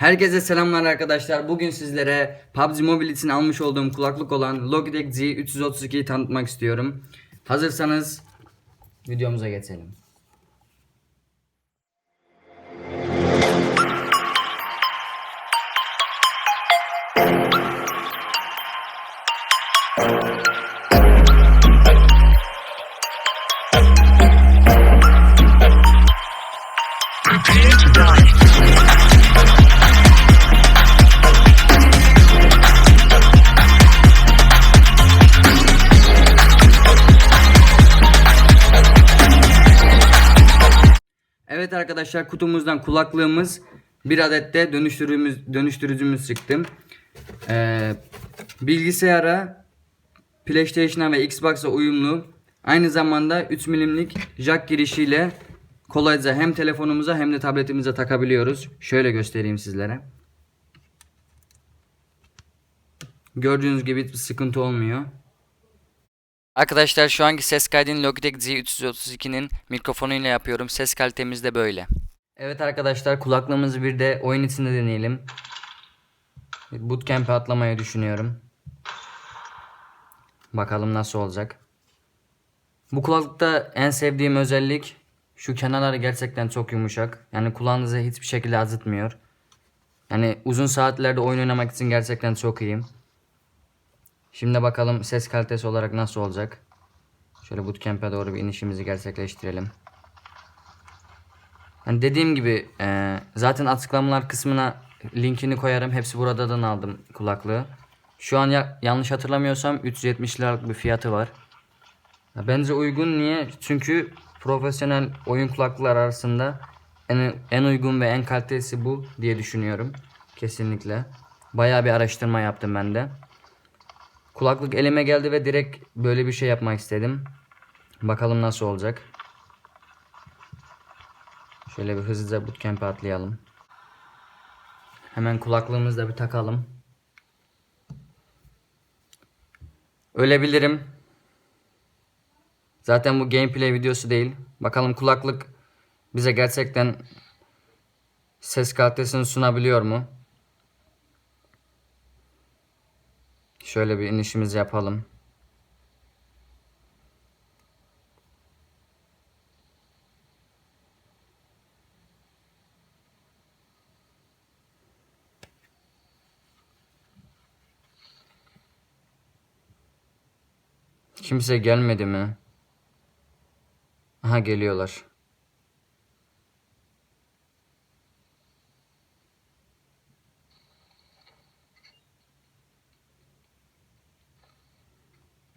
Herkese selamlar arkadaşlar. Bugün sizlere PUBG Mobile için almış olduğum kulaklık olan Logitech Z332'yi tanıtmak istiyorum. Hazırsanız videomuza geçelim. Prepare to die. Evet arkadaşlar kutumuzdan kulaklığımız bir adet de dönüştürücümüz, dönüştürücümüz çıktı. Ee, bilgisayara, PlayStation'a ve Xbox'a uyumlu. Aynı zamanda 3 milimlik jack girişiyle kolayca hem telefonumuza hem de tabletimize takabiliyoruz. Şöyle göstereyim sizlere. Gördüğünüz gibi sıkıntı olmuyor. Arkadaşlar şu anki ses kaydını Logitech Z332'nin mikrofonuyla yapıyorum. Ses kalitemiz de böyle. Evet arkadaşlar kulaklığımızı bir de oyun içinde deneyelim. Bootcamp'e atlamayı düşünüyorum. Bakalım nasıl olacak. Bu kulaklıkta en sevdiğim özellik şu kenarları gerçekten çok yumuşak. Yani kulağınızı hiçbir şekilde acıtmıyor. Yani uzun saatlerde oyun oynamak için gerçekten çok iyiyim. Şimdi bakalım ses kalitesi olarak nasıl olacak. Şöyle bootcamp'e doğru bir inişimizi gerçekleştirelim. Hani dediğim gibi e, zaten açıklamalar kısmına linkini koyarım. Hepsi buradan aldım kulaklığı. Şu an ya- yanlış hatırlamıyorsam 370 liralık bir fiyatı var. Ya bence uygun niye? Çünkü profesyonel oyun kulaklıklar arasında en, en uygun ve en kalitesi bu diye düşünüyorum. Kesinlikle. Bayağı bir araştırma yaptım ben de. Kulaklık elime geldi ve direkt böyle bir şey yapmak istedim. Bakalım nasıl olacak. Şöyle bir hızlıca bootcamp'e atlayalım. Hemen kulaklığımızı da bir takalım. Ölebilirim. Zaten bu gameplay videosu değil. Bakalım kulaklık bize gerçekten ses kalitesini sunabiliyor mu? Şöyle bir inişimizi yapalım. Kimse gelmedi mi? Aha geliyorlar.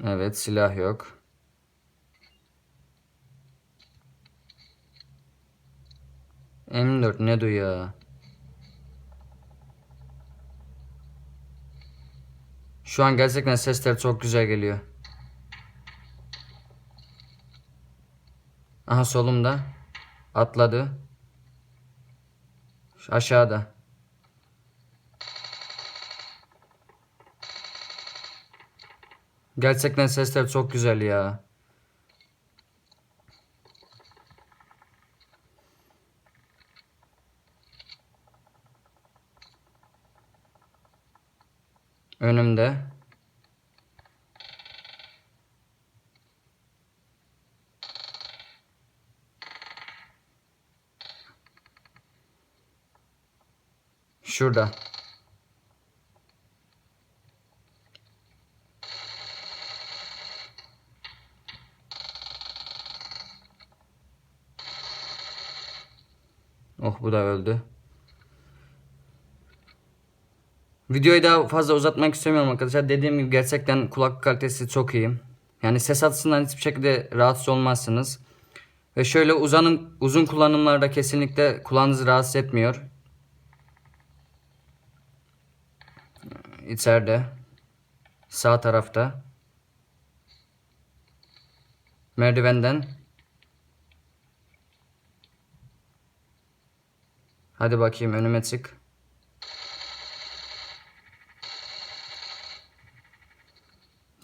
Evet silah yok. M4 ne du ya? Şu an gerçekten sesler çok güzel geliyor. Aha solumda. Atladı. Aşağıda. Gerçekten sesler çok güzel ya. Önümde. Şurada. Oh bu da öldü. Videoyu daha fazla uzatmak istemiyorum arkadaşlar. Dediğim gibi gerçekten kulak kalitesi çok iyi. Yani ses açısından hiçbir şekilde rahatsız olmazsınız. Ve şöyle uzanım, uzun kullanımlarda kesinlikle kulağınızı rahatsız etmiyor. İçeride. Sağ tarafta. Merdivenden. Hadi bakayım önüme çık.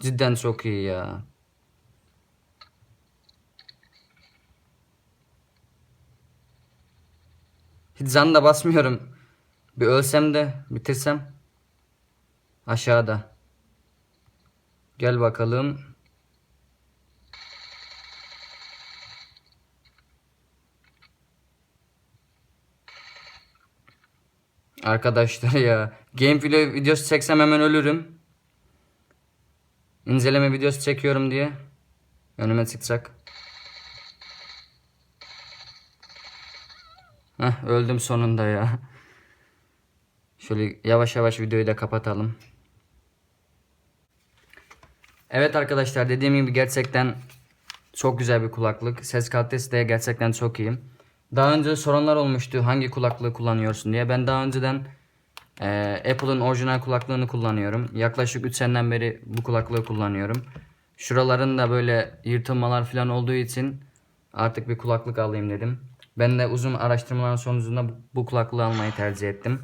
Cidden çok iyi ya. Hiç zan da basmıyorum. Bir ölsem de bitirsem. Aşağıda. Gel bakalım. Arkadaşlar ya. Gameplay videosu çeksem hemen ölürüm. İnceleme videosu çekiyorum diye. Önüme çıkacak. Heh, öldüm sonunda ya. Şöyle yavaş yavaş videoyu da kapatalım. Evet arkadaşlar dediğim gibi gerçekten çok güzel bir kulaklık. Ses kalitesi de gerçekten çok iyi. Daha önce sorunlar olmuştu hangi kulaklığı kullanıyorsun diye. Ben daha önceden e, Apple'ın orijinal kulaklığını kullanıyorum. Yaklaşık 3 seneden beri bu kulaklığı kullanıyorum. Şuralarında böyle yırtılmalar falan olduğu için artık bir kulaklık alayım dedim. Ben de uzun araştırmaların sonucunda bu kulaklığı almayı tercih ettim.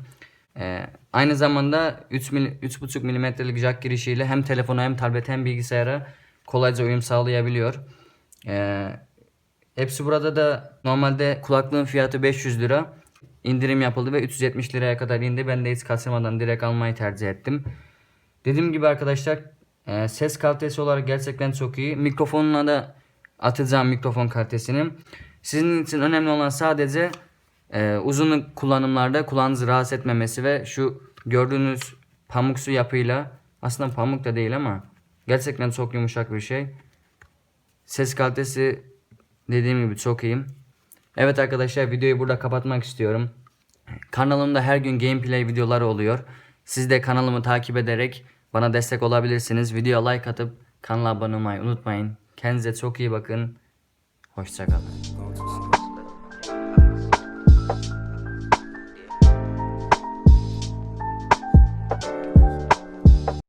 Ee, aynı zamanda 3 mil, 3.5 milimetrelik jack girişiyle hem telefona hem tablete hem bilgisayara kolayca uyum sağlayabiliyor. Ee, hepsi burada da normalde kulaklığın fiyatı 500 lira. İndirim yapıldı ve 370 liraya kadar indi. Ben de hiç kasırmadan direkt almayı tercih ettim. Dediğim gibi arkadaşlar e, ses kalitesi olarak gerçekten çok iyi. Mikrofonuna da atacağım mikrofon kalitesini. Sizin için önemli olan sadece e, uzun kullanımlarda kulağınızı rahatsız etmemesi ve şu gördüğünüz pamuksu yapıyla aslında pamuk da değil ama gerçekten çok yumuşak bir şey. Ses kalitesi dediğim gibi çok iyi. Evet arkadaşlar videoyu burada kapatmak istiyorum. Kanalımda her gün gameplay videoları oluyor. Siz de kanalımı takip ederek bana destek olabilirsiniz. Videoya like atıp kanala abone olmayı unutmayın. Kendinize çok iyi bakın. Hoşçakalın.